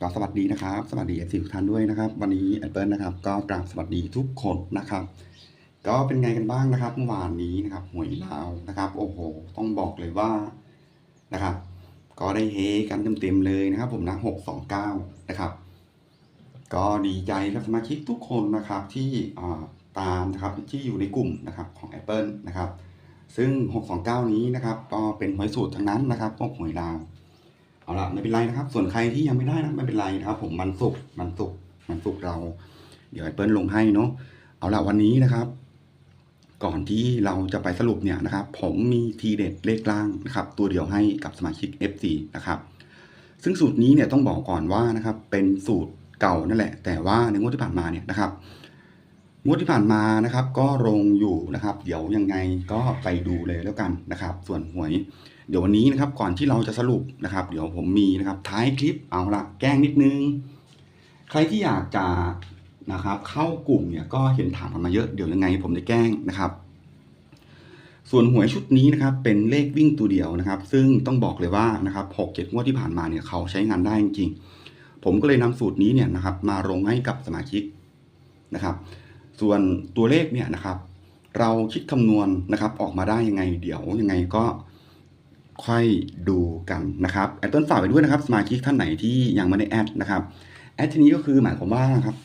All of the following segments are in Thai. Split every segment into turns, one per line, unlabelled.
ก็สวัสดีนะครับ สวัสดีเอฟซีทุกท่านด้วยนะครับ วันนี้แอปเปิลนะครับ ก็กราบสวัสดีทุกคนนะครับ ก็เป็นไงกันบ้างนะครับเมื่อวานนี้นะครับหวยลาวนะครับ โอ้โห ต้องบอกเลยว่านะครับ ก็ได้เฮกันเต็มๆเลยนะครับ ผมนะหกสองเก้านะครับ ก็ดีใจกับสมาชิกทุกคนนะครับที่ตามนะครับที่อยู่ในกลุ่มนะครับของ Apple นะครับ ซึ่ง 629 นี้นะครับก็เป็นหวยสูตรทั้งนั้นนะครับพวกหวยลาว เอาละไม่เป็นไรนะครับ ส่วนใครที่ยังไม่ได้นะไม่เป็นไรนะครับ ผมมันสุกมันสุกมันสุกเรา เดี๋ยวไอเปิ้ลลงให้เนาะเอาละวันนี้นะครับ ก่อนที่เราจะไปสรุปเนี่ยนะครับ ผมมีทีเด็ดเลขล่างนะครับ ตัวเดียวให้กับสมาชิก FC นะครับ ซึ่งสูตรนี้เนี่ยต้องบอกก่อนว่านะครับ เป็นสูตรเก่านั่นแหละ แต่ว่าในงวดที่ผ่านมาเนี่ยนะครับงวดที่ผ่านมานะครับ ก็ลงอยู่นะครับ เดี๋ยวยังไงก็ไปดูเลยแล้วกันนะครับ ส่วนหวย เดี๋ยววันนี้นะครับก่อนที่เราจะสรุปนะครับ เดี๋ยวผมมีนะครับท้ายคลิปเอาละแกล้งนิดนึง ใครที่อยากจะนะครับ เข้ากลุ่มเนี่ยก็เห็นถามกันมาเยอะเดี๋ยวยังไง ผมจะแกล้งนะครับ ส่วนหวยชุดนี้นะครับ เป็นเลขวิ่งตัวเดียวนะครับ ซึ่งต้องบอกเลยว่านะครับหกเจ็ดงวดที่ผ่านมาเนี่ยเขาใช้งานได้จริงๆผมก็เลยนำสูตรนี้เนี่ยนะครับ มาลงให้กับสมาชิกนะครับ ส่วนตัวเลขเนี่ยนะครับ เราคิดคำนวณนะครับออกมาได้ยังไง เดี๋ยวยังไงก็ ค่อยดูกันนะครับแอดต้นฝากไปด้วยนะครับสมาชิกท่านไหนที่ยังไม่ได้แอดนะครับแอดทีนี้ก็คือหมายความว่าครับ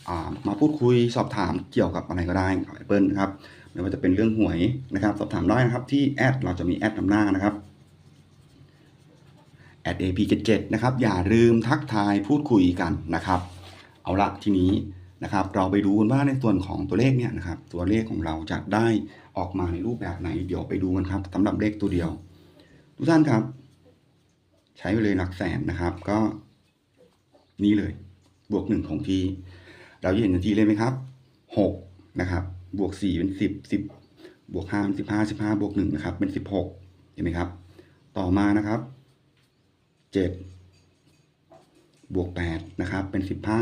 มาพูดคุยสอบถามเกี่ยวกับอะไรก็ได้กับแอปเปิลนะครับไม่ว่าจะเป็นเรื่องหวยนะครับ สอบถามได้นะครับที่แอดเราจะมีแอดนำหน้านะครับแอด ap77 นะครับอย่าลืมทักทายพูดคุยกันนะครับ เอาละทีนี้นะครับ เราไปดูกันว่าในส่วนของตัวเลขเนี่ยนะครับ ตัวเลขของเราจะได้ออกมาในรูปแบบไหน เดี๋ยวไปดูกันครับสำหรับเลขตัวเดียว ทุกท่านครับ ใช้ไปเลยหลักแสนนะครับ ก็ นี่เลย บวกหนึ่งของทีเราจะเห็นทันทีเลยไหมครับหกนะครับ บวกสี่เป็นสิบสิบบวกห้าเป็นสิบห้าสิบห้าบวกหนึ่งนะครับ เป็นสิบหกเห็นไหมครับ ต่อมานะครับเจ็ดบวกแปดนะครับ เป็นสิบห้า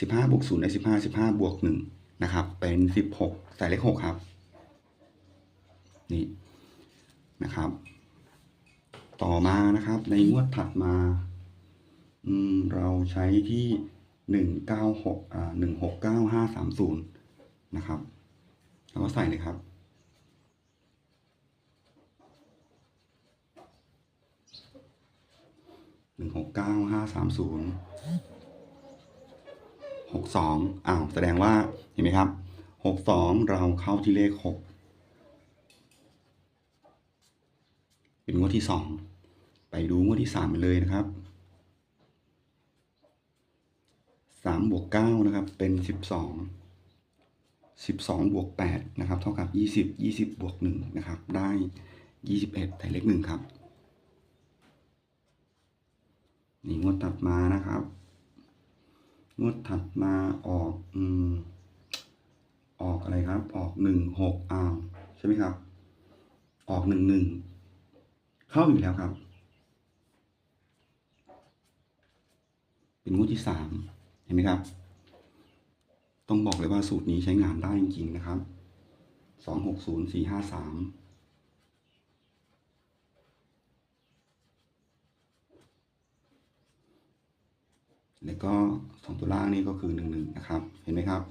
สิบห้าบวกศูนย์ได้สิบห้าสิบห้าบวกหนึ่งนะครับ เป็นสิบหกใส่เลขหกครับ นี่นะครับ ต่อมานะครับ ในงวดถัดมา อืม เราใช้ที่หนึ่งเก้าหกอ่าหนึ่งหกเก้าห้าสามศูนย์นะครับแล้วก็ใส่เลยครับ หนึ่งหกเก้าห้าสามศูนย์หกสองอ้าวแสดงว่าเห็นไหมครับหกสองเราเข้าที่เลขหกเป็นงวดที่สอง ไปดูงวดที่สามเลยนะครับสามบวกเก้านะครับ เป็นสิบสองสิบสองบวกแปดนะครับ เท่ากับยี่สิบยี่สิบบวกหนึ่งนะครับ ได้ยี่สิบเอ็ดแต่เลขหนึ่งครับ นี่งวดถัดมานะครับ งวดถัดมาออกอืมออกอะไรครับ ออกหนึ่งหกอ้าวใช่ไหมครับ ออกหนึ่งหนึ่งเข้าอยู่แล้วครับ เป็นงวดที่สามเห็นไหมครับ ต้องบอกเลยว่าสูตรนี้ใช้งานได้จริงๆนะครับสองหกศูนย์สี่ห้าสามแล้วก็สองตัวล่างนี่ก็คือหนึ่งหนึ่งนะครับ เห็นไหมครับ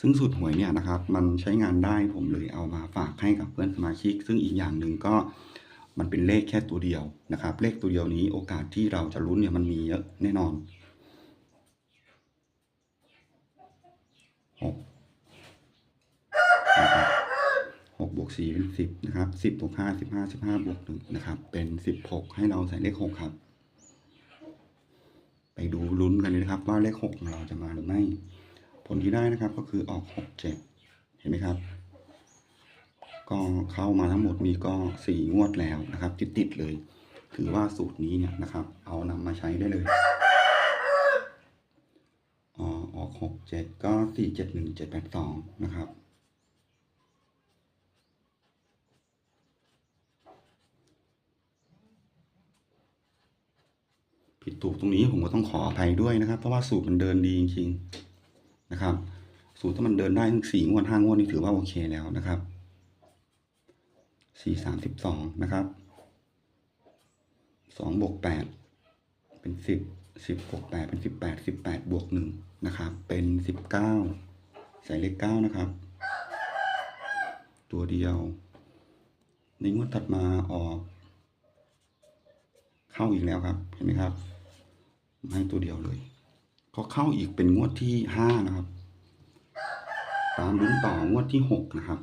ซึ่งสูตรหวยเนี่ยนะครับ มันใช้งานได้ผมเลยเอามาฝากให้กับเพื่อนสมาชิก ซึ่งอีกอย่างหนึ่งก็มันเป็นเลขแค่ตัวเดียวนะครับ เลขตัวเดียวนี้โอกาสที่เราจะลุ้นเนี่ยมันมีเยอะแน่นอน หกนะครับหกบวกสี่เป็นสิบนะครับสิบบวกห้าสิบห้าสิบห้าบวกหนึ่งนะครับ เป็นสิบหกให้เราใส่เลขหกครับ ไปดูลุ้นกันเลยนะครับ ว่าเลขหกของเราจะมาหรือไม่ ผลที่ได้นะครับก็คือออกหกเจ็ดเห็นไหมครับ ก็เข้ามาทั้งหมดนี้ก็สี่งวดแล้วนะครับติดติดๆเลย ถือว่าสูตรนี้เนี่ยนะครับ เอานำมาใช้ได้เลย ออกหกเจ็ดก็สี่เจ็ดหนึ่งเจ็ดแปดสองนะครับ ผิดถูกตรงนี้ผมก็ต้องขออภัยด้วยนะครับ เพราะว่าสูตรมันเดินดีจริงๆนะครับ สูตรถ้ามันเดินได้ทั้งสี่งวดห้างวดนี่ถือว่าโอเคแล้วนะครับสี่สามสิบสองนะครับสองบวกแปดเป็นสิบสิบหกแปดเป็นสิบแปดสิบแปดบวกหนึ่ง นะครับ เป็นสิบเก้าใส่เลขเก้านะครับ ตัวเดียว ในงวดถัดมาออก เข้าอีกแล้วครับ เห็นไหมครับให้ตัวเดียวเลยก็เข้าอีกเป็นงวดที่ห้านะครับ ตามลุ้นต่องวดที่หกนะครับ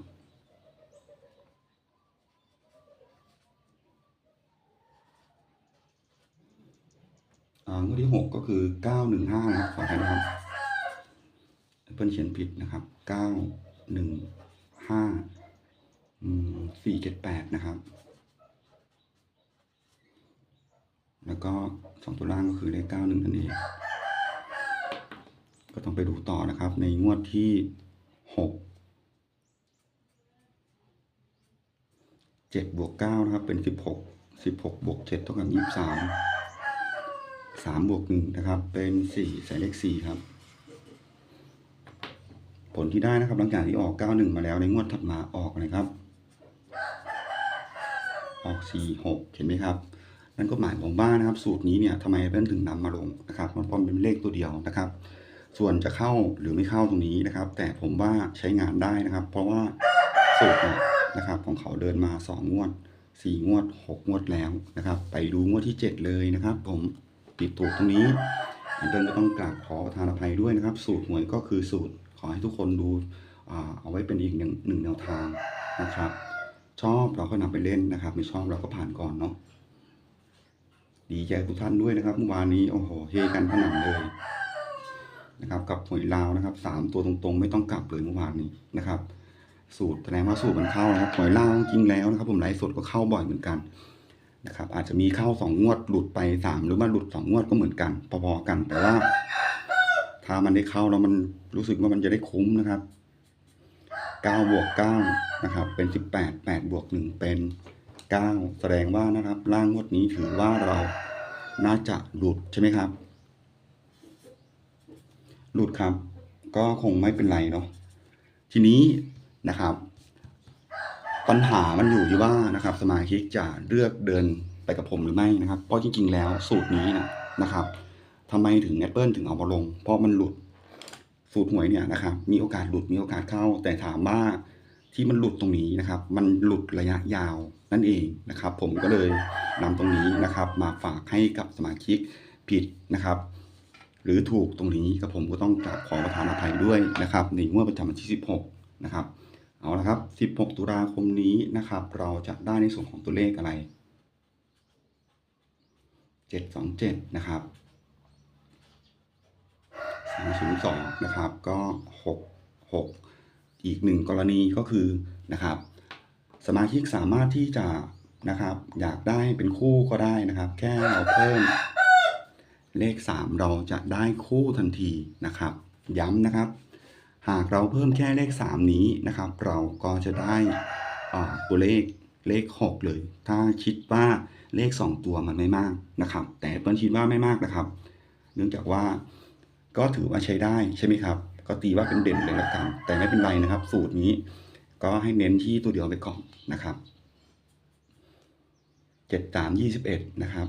งวดที่หกก็คือเก้าหนึ่งห้านะครับ ขออภัยนะครับ เพิ่นเขียนผิดนะครับเก้าหนึ่งห้าสี่เจ็ดแปดนะครับ แล้วก็สองตัวล่างก็คือเลขเก้าหนึ่งนั่นเอง ก็ต้องไปดูต่อนะครับ ในงวดที่หกเจ็ดบวกเก้านะครับ เป็นสิบหกสิบหกบวกเจ็ดเท่ากับยี่สิบสามสามบวกหนึ่งนะครับ เป็นสี่ใส่เลขสี่ครับ ผลที่ได้นะครับ หลังจากที่ออกเก้าหนึ่งมาแล้วในงวดถัดมาออกอะครับ ออกสี่หกเห็นไหมครับ นั่นก็หมายความว่านะครับ สูตรนี้เนี่ยทำไมเพื่อนถึงนำมาลงนะครับ มันเพราะมันเป็นเลขตัวเดียวนะครับ ส่วนจะเข้าหรือไม่เข้าตรงนี้นะครับ แต่ผมว่าใช้งานได้นะครับ เพราะว่าสูตรเนี่ยนะครับ ของเขาเดินมาสองงวดสี่งวดหกงวดแล้วนะครับ ไปดูงวดที่เจ็ดเลยนะครับ ผมผิดถูกตรงนี้เดินก็ต้องกราบขอประทานอภัยด้วยนะครับ สูตรหวยก็คือสูตร อให้ทุกคนดูเอาไว้เป็นอีกหนึ่งงแนวทางนะครับ ชอบเราก็นำไปเล่นนะครับ ไม่ชอบเราก็ผ่านก่อนเนาะดีใจทุกท่านด้วยนะครับเมื่อวานนี้โอ้โหเฮกันพนันเลยนะครับ กับหวยลาวนะครับสามตัวตรงๆ ไม่ต้องกลับเลยเมื่อวานนี้นะครับ สูตรแสดงว่าสูตรมันเข้านะครับหวยลาวจริงแล้วนะครับ ผมไลฟ์สดก็เข้าบ่อยเหมือนกันนะครับ อาจจะมีเข้าสองงวดหลุดไปสามหรือว่าหลุดสองงวดก็เหมือนกัน พอๆกันแต่ว่า ถ้ามันได้เข้าแล้วมันรู้สึกว่ามันจะได้คุ้มนะครับเก้าบวกเก้านะครับ เป็นสิบแปดแปดบวกหนึ่งเป็นเก้าแสดงว่านะครับ ล่างงวดนี้ถือว่าเราน่าจะหลุดใช่ไหมครับ หลุดครับ ก็คงไม่เป็นไรเนาะทีนี้นะครับ ปัญหามันอยู่ที่ว่านะครับ สมาชิกจะเลือกเดินไปกับผมหรือไม่นะครับ เพราะจริงๆแล้วสูตรนี้นะนะครับ ทำไมถึงแอปเปิลถึงเอามาลง เพราะมันหลุดสูตรหวยเนี่ยนะครับ มีโอกาสหลุดมีโอกาสเข้า แต่ถามว่าที่มันหลุดตรงนี้นะครับ มันหลุดระยะยาวนั่นเองนะครับ ผมก็เลยนำตรงนี้นะครับ มาฝากให้กับสมาชิกผิดนะครับ หรือถูกตรงนี้กับผมก็ต้องกราบขอประทานอภัยด้วยนะครับในงวดประจำวันที่ 16 นะครับ เอาละครับ 16 ตุลาคมนี้นะครับ เราจะได้ในส่วนของตัวเลขอะไร 727 นะครับ 302นะครับก็6 6 อีกหนึ่งกรณีก็คือนะครับ สมาชิกสามารถที่จะนะครับ อยากได้เป็นคู่ก็ได้นะครับ แค่เราเพิ่มเลข 3 เราจะได้คู่ทันทีนะครับ ย้ำนะครับ หากเราเพิ่มแค่เลข 3 นี้นะครับ เราก็จะได้อ่าตัวเลขเลข 6 เลย ถ้าคิดว่าเลข 2 ตัวมันไม่มากนะครับ แต่เปิ้ลคิดว่าไม่มากนะครับ เนื่องจากว่า ก็ถือว่าใช้ได้ใช่ไหมครับ ก็ตีว่าเป็นเด่นเลยละกันแต่ไม่เป็นไรนะครับ สูตรนี้ก็ให้เน้นที่ตัวเดียวไปก่อนนะครับเจ็ดสามยี่สิบเอ็ดนะครับ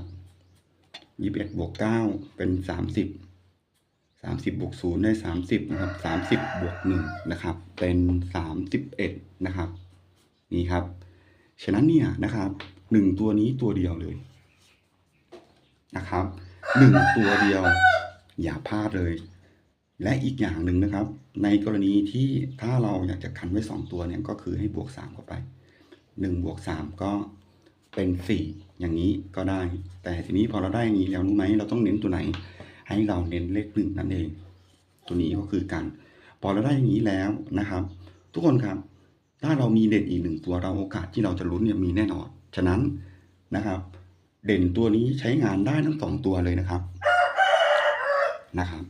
ยี่สิบเอ็ดบวกเก้าเป็นสามสิบสามสิบบวกศูนย์ได้สามสิบนะครับสามสิบบวกหนึ่งนะครับ เป็นสามสิบเอ็ดนะครับ นี่ครับ ฉะนั้นเนี่ยนะครับหนึ่งตัวนี้ตัวเดียวเลยนะครับหนึ่งตัวเดียว อย่าพลาดเลย และอีกอย่างหนึ่งนะครับ ในกรณีที่ถ้าเราอยากจะคันไว้สองตัวเนี่ยก็คือให้บวกสามเข้าไปหนึ่งบวกสามก็เป็นสี่อย่างนี้ก็ได้ แต่ทีนี้พอเราได้อย่างนี้แล้วรู้ไหมเราต้องเน้นตัวไหน ให้เราเน้นเลขหนึ่งนั่นเอง ตัวนี้ก็คือกันพอเราได้อย่างนี้แล้วนะครับ ทุกคนครับ ถ้าเรามีเด่นอีกหนึ่งตัวเราโอกาสที่เราจะลุ้นเนี่ยมีแน่นอน ฉะนั้นนะครับ เด่นตัวนี้ใช้งานได้ทั้งสองตัวเลยนะครับ นะครับ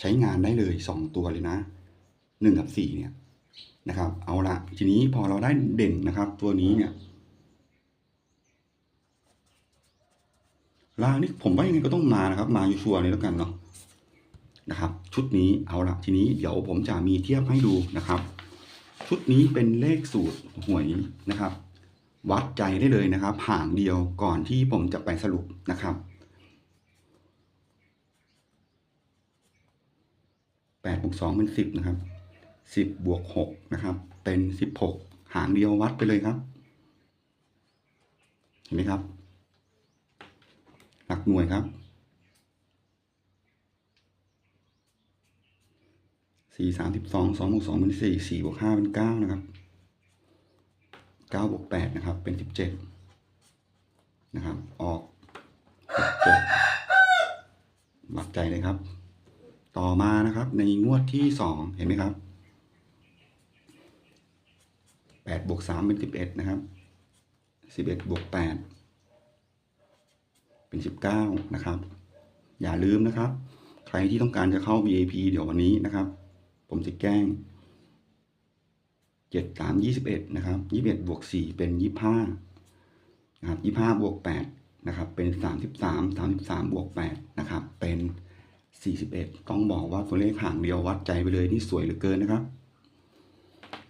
ใช้งานได้เลยสองตัวเลยนะหนึ่งกับสี่เนี่ยนะครับ เอาละทีนี้พอเราได้เด่นนะครับ ตัวนี้เนี่ยล่างนี่ผมว่ายังไงก็ต้องมานะครับ มาอยู่ชัวร์เลยแล้วกันเนาะนะครับ ชุดนี้เอาละทีนี้เดี๋ยวผมจะมีเทียบให้ดูนะครับ ชุดนี้เป็นเลขสูตรหวยนะครับ วัดใจได้เลยนะครับห่างเดียวก่อนที่ผมจะไปสรุปนะครับ แปดบวกสองเป็นสิบนะครับสิบบวกหกนะครับ เป็นสิบหกหางเดียววัดไปเลยครับ เห็นไหมครับ หลักหน่วยครับสี่สามสิบสองสองบวกสองเป็นสี่สี่บวกห้าเป็นเก้านะครับเก้าบวกแปดนะครับ เป็นสิบเจ็ดนะครับ ออกหกเจ็ดหลักใจเลยครับ ต่อมานะครับ ในงวดที่สองเห็นไหมครับแปดบวกสามเป็นสิบเอ็ดนะครับสิบเอ็ดบวกแปดเป็นสิบเก้านะครับ อย่าลืมนะครับ ใครที่ต้องการจะเข้า VIP เดี๋ยววันนี้นะครับ ผมจะแกล้งเจ็ดสามยี่สิบเอ็ดนะครับยี่สิบเอ็ดบวกสี่เป็นยี่ห้านะครับยี่ห้าบวกแปดนะครับ เป็นสามสิบสามสามสิบสามบวกแปดนะครับ เป็น 41 ต้องบอกว่าตัวเลขห่างเดียววัดใจไปเลยนี่สวยเหลือเกินนะครับ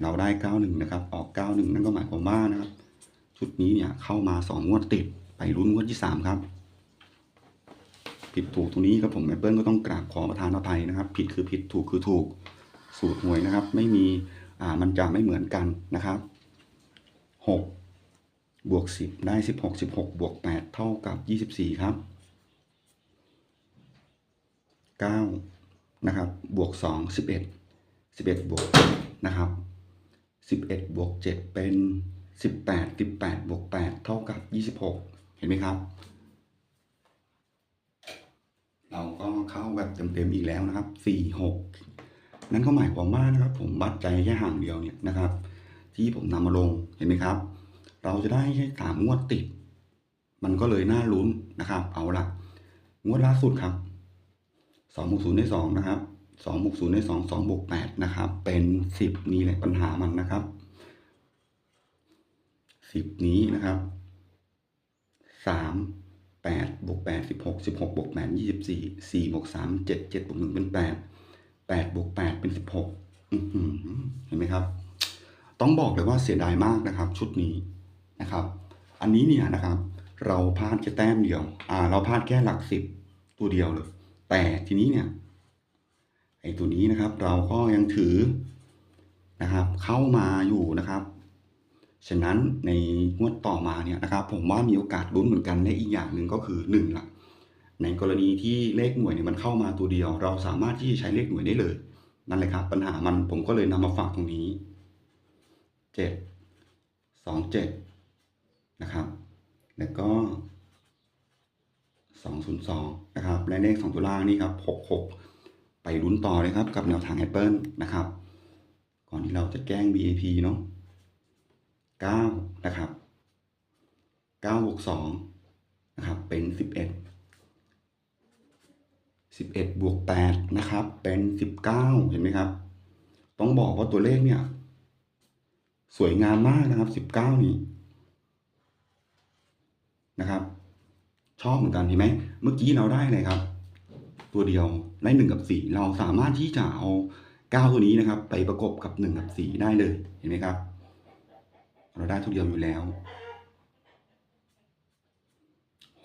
เราได้ 91 นะครับ ออก 91 นั่นก็หมายความว่านะครับ ชุดนี้เนี่ยเข้ามา 2 งวดติด ไปรุ่นงวดที่ 3 ครับ ผิดถูกตรงนี้ครับผมแอปเปิลก็ต้องกราบขอประทานอภัยนะครับ ผิดคือผิดถูกคือถูก สูตรหวยนะครับ ไม่มีอ่ามันจะไม่เหมือนกันนะครับ 6 บวก 10 ได้ 16 16 บวก 8 เท่ากับ 24 ครับ เก้านะครับบวกสองสิบเอ็ดสิบเอ็ดบวกนะครับสิบเอ็ดบวกเจ็ดเป็นสิบแปดสิบแปดบวกแปดเท่ากับยี่สิบหกเห็นไหมครับ เราก็เข้าแบบเต็มๆอีกแล้วนะครับสี่หกนั่นก็หมายความว่านะครับ ผมวัดใจแค่ห่างเดียวเนี่ยนะครับ ที่ผมนำมาลงเห็นไหมครับ เราจะได้แค่สามงวดติด มันก็เลยน่าลุ้นนะครับ เอาละงวดล่าสุดครับ สองบวกศูนย์ได้สองนะครับสองบวกศูนย์ได้สองสองบวกแปดนะครับ เป็นสิบนี่แหละปัญหามันนะครับสิบนี้นะครับสามแปดบวกแปดสิบหกสิบหกบวกแปดยี่สิบสี่สี่บวกสามเจ็ดเจ็ดบวกหนึ่งเป็นแปดแปดบวกแปดเป็นสิบหกเห็นไหมครับ ต้องบอกเลยว่าเสียดายมากนะครับ ชุดนี้นะครับ อันนี้เนี่ยนะครับ เราพลาดแค่แต้มเดียว อ่า เราพลาดแค่หลักสิบตัวเดียวเลย แต่ทีนี้เนี่ยไอตัวนี้นะครับเราก็ยังถือนะครับ เข้ามาอยู่นะครับ ฉะนั้นในงวดต่อมาเนี่ยนะครับ ผมว่ามีโอกาสลุ้นเหมือนกันในอีกอย่างหนึ่งก็คือหนึ่งละในกรณีที่เลขหน่วยเนี่ยมันเข้ามาตัวเดียว เราสามารถที่จะใช้เลขหน่วยได้เลยนั่นแหละครับ ปัญหามันผมก็เลยนำมาฝากตรงนี้เจ็ดสองเจ็ดนะครับ แล้วก็ 202 นะครับ และเลข 2 ตัวล่างนี่ครับ 66 ไปลุ้นต่อเลยครับ กับแนวทาง Apple นะครับ ก่อนที่เราจะแกล้ง BAP เนาะ9นะครับ9บวก2นะครับ เป็น 11 11 บวก 8 นะครับ เป็น 19 เห็นไหมครับ ต้องบอกว่าตัวเลขเนี่ย สวยงามมากนะครับ 19 นี่นะครับ ชอบเหมือนกันเห็นไหมเมื่อกี้เราได้เลยครับ ตัวเดียวได้หนึ่งกับสี่เราสามารถที่จะเอาเก้าตัวนี้นะครับ ไปประกบกับหนึ่งกับสี่ได้เลยเห็นไหมครับ เราได้ตัวเดียวอยู่แล้ว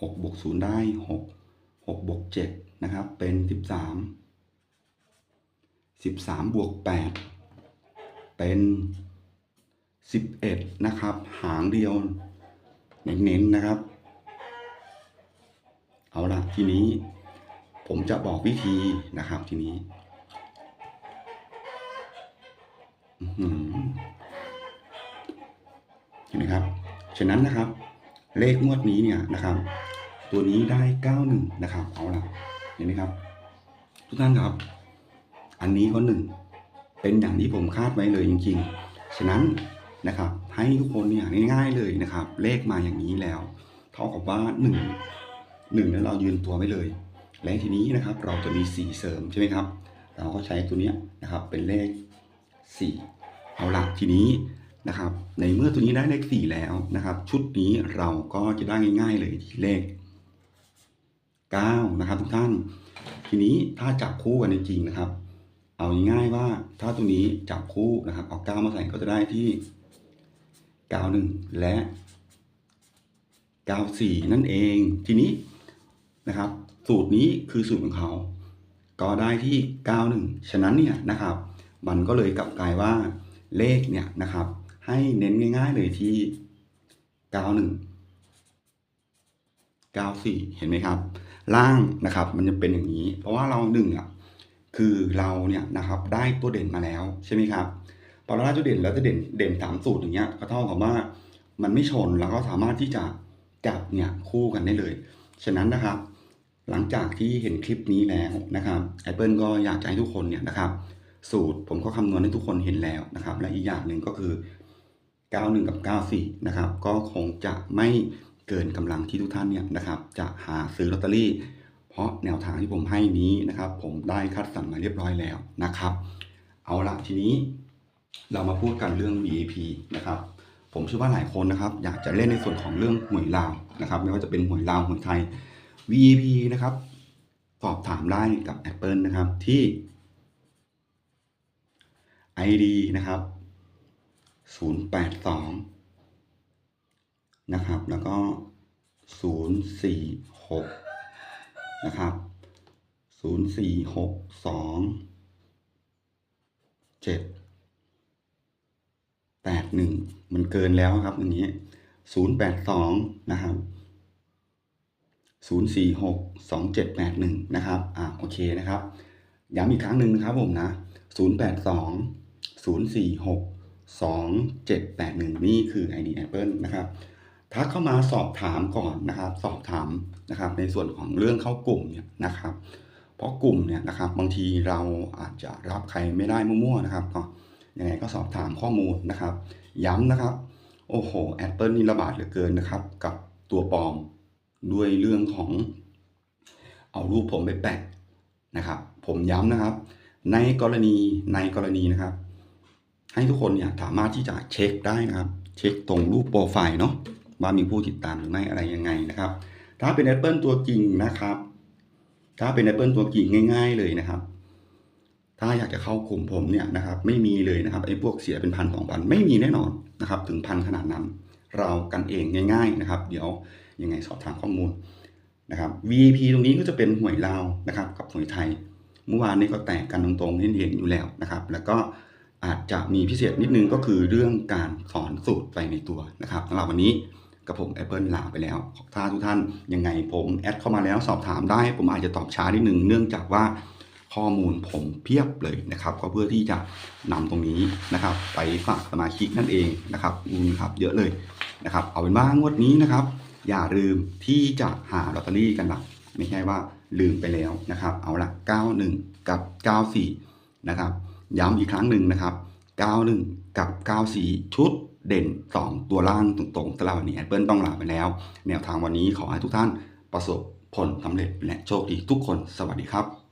หกบวกศูนย์ได้หกหกบวกเจ็ดนะครับ เป็นสิบสามสิบสามบวกแปดเป็นสิบเอ็ดนะครับ หางเดียว เน้นๆนะครับ เอาละทีนี้ผมจะบอกวิธีนะครับทีนี้เห็นไหมครับ ฉะนั้นนะครับ เลขงวดนี้เนี่ยนะครับ ตัวนี้ได้เก้าหนึ่งนะครับเอาละเห็นไหมครับ ทุกท่านครับ อันนี้ก็หนึ่งเป็นอย่างที่ผมคาดไว้เลยจริง ๆ ฉะนั้นนะครับ ให้ทุกคนเนี่ยง่ายๆเลยนะครับ เลขมาอย่างนี้แล้ว เท่ากับว่าหนึ่ง หนึ่งแล้วเรายืนตัวไว้เลย และทีนี้นะครับเราจะมีสีเสริมใช่ไหมครับ เราก็ใช้ตัวนี้นะครับเป็นเลขสี่เอาละทีนี้นะครับ ในเมื่อตัวนี้ได้เลขสี่แล้วนะครับ ชุดนี้เราก็จะได้ง่ายๆเลยที่เลขเก้านะครับทุกท่าน ทีนี้ถ้าจับคู่กันจริงๆนะครับ เอาง่ายๆว่าถ้าตัวนี้จับคู่นะครับเอาเก้ามาใส่ก็จะได้ที่เก้าหนึ่งและ 94 นั่นเอง ทีนี้ นะครับ สูตรนี้คือสูตรของเขา ก็ได้ที่ 91 ฉะนั้นเนี่ยนะครับ มันก็เลยกลับกลายว่าเลขเนี่ยนะครับ ให้เน้นง่าย ๆเลยที่ 91 94 เห็นไหมครับ ล่างนะครับมันจะเป็นอย่างนี้ เพราะว่าเราหนึ่งอะคือเราเนี่ยนะครับได้ตัวเด่นมาแล้วใช่ไหมครับพอเราได้ตัวเด่นแล้วจะเด่นเด่นสามสูตรอย่างเงี้ยก็เท่ากับว่ามันไม่ชนแล้วก็สามารถที่จะจับเนี่ยคู่กันได้เลย ฉะนั้นนะครับ หลังจากที่เห็นคลิปนี้แล้วนะครับแอปเปิลก็อยากจะให้ทุกคนเนี่ยนะครับ สูตรผมก็คำนวณให้ทุกคนเห็นแล้วนะครับ และอีกอย่างหนึ่งก็คือ 91 กับ 94 นะครับ ก็คงจะไม่เกินกำลังที่ทุกท่านเนี่ยนะครับ จะหาซื้อลอตเตอรี่ เพราะแนวทางที่ผมให้นี้นะครับ ผมได้คัดสรรมาเรียบร้อยแล้วนะครับ เอาละทีนี้เรามาพูดกันเรื่อง VIP นะครับผมเชื่อว่าหลายคนนะครับ อยากจะเล่นในส่วนของเรื่องหวยลาวนะครับ ไม่ว่าจะเป็นหวยลาวหวยไทย VIP นะครับ สอบถามได้กับ Apple นะครับที่ ID นะครับ 082 นะครับ แล้วก็ 046 นะครับ 0462 7 81 มันเกินแล้วครับอย่างนี้ 082 นะครับ 046 2781 นะครับ อ่าโอเคนะครับ ย้ำอีกครั้งหนึ่งนะครับผมนะ 082 046 2781 นี่คือ ID Apple นะครับ ทักเข้ามาสอบถามก่อนนะครับ สอบถามนะครับ ในส่วนของเรื่องเข้ากลุ่มเนี่ยนะครับ เพราะกลุ่มเนี่ยนะครับ บางทีเราอาจจะรับใครไม่ได้มั่วๆนะครับก็ยังไงก็สอบถามข้อมูลนะครับ ย้ำนะครับ โอ้โห Apple นี่ระบาดเหลือเกินนะครับ กับตัวปลอม ด้วยเรื่องของเอารูปผมไปแปะนะครับ ผมย้ำนะครับ ในกรณีในกรณีนะครับ ให้ทุกคนเนี่ยสามารถที่จะเช็คได้นะครับ เช็คตรงรูปโปรไฟล์เนาะว่ามีผู้ติดตามหรือไม่อะไรยังไงนะครับ ถ้าเป็น Apple ตัวจริงนะครับ ถ้าเป็น Apple ตัวจริงง่าย ๆ เลยนะครับ ถ้าอยากจะเข้ากลุ่มผมเนี่ยนะครับ ไม่มีเลยนะครับไอ้พวกเสียเป็นพันสองพันไม่มีแน่นอนนะครับ ถึงพันขนาดนั้น เรากันเองง่าย ๆ นะครับ เดี๋ยว ยังไงสอบถามข้อมูลนะครับ VIP ตรงนี้ก็จะเป็นหวยลาวนะครับ กับหวยไทย เมื่อวานนี้ก็แตกกันตรงๆเห็นๆอยู่แล้วนะครับ แล้วก็อาจจะมีพิเศษนิดนึงก็คือเรื่องการสอนสูตรไปในตัวนะครับสำหรับวันนี้กับผม Apple ลาไปแล้วถ้าทุกท่านยังไงผมแอดเข้ามาแล้วสอบถามได้ ผมอาจจะตอบช้านิดนึงเนื่องจากว่าข้อมูลผมเพียบเลยนะครับ ก็เพื่อที่จะนำตรงนี้นะครับ ไปฝากสมาชิกนั่นเองนะครับอืมครับเยอะเลยนะครับ เอาเป็นว่างวดนี้นะครับ อย่าลืมที่จะหาลอตเตอรี่กันละไม่ใช่ว่าลืมไปแล้วนะครับ เอาละ 91 กับ 94 นะครับ ย้ำอีกครั้งหนึ่งนะครับ 91 กับ 94 ชุดเด่น 2 ตัวล่างตรงๆสำหรับวันนี้แอปเปิลต้องลาไปแล้ว แนวทางวันนี้ขอให้ทุกท่านประสบผลสำเร็จและโชคดีทุกคนสวัสดีครับ